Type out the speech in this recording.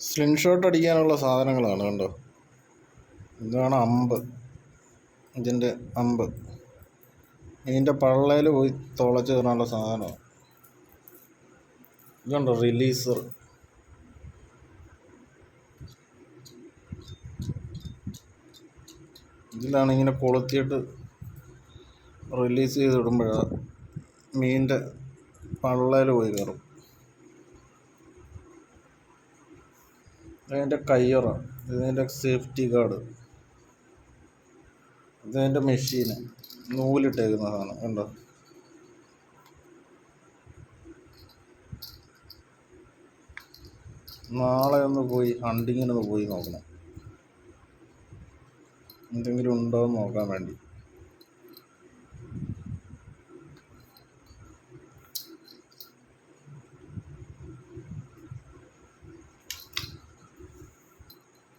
സ്ലിൻഷോട്ട് അടിക്കാനുള്ള സാധനങ്ങളാണ് കണ്ടോ? ഇതാണ് അമ്പ്. ഇതിന്റെ അമ്പ്. ഇതിന്റെ പള്ളയിൽ പോയി തുളച്ച് കയറാനുള്ള സാധനമാണ്. ഇതുണ്ടോ റിലീസർ ഇതിലാണ് ഇങ്ങനെ കൊളുത്തിയിട്ട് റിലീസ് ചെയ്ത് ഇടുമ്പോഴാണ് മീനിന്റെ പള്ളയിൽ പോയി കയറും. ഇതിന്റെ കയ്യറ ഇതിന്റെ സേഫ്റ്റി ഗാർഡ് ഇതിന്റെ മെഷീൻ നൂലിട്ടേക്കുന്ന സാധനം കണ്ടോ? നാളെ ഒന്ന് പോയി ഹണ്ടിങ്ങിനൊന്ന് പോയി നോക്കണം. എന്തെങ്കിലും ഉണ്ടോ എന്ന് നോക്കാൻ വേണ്ടി.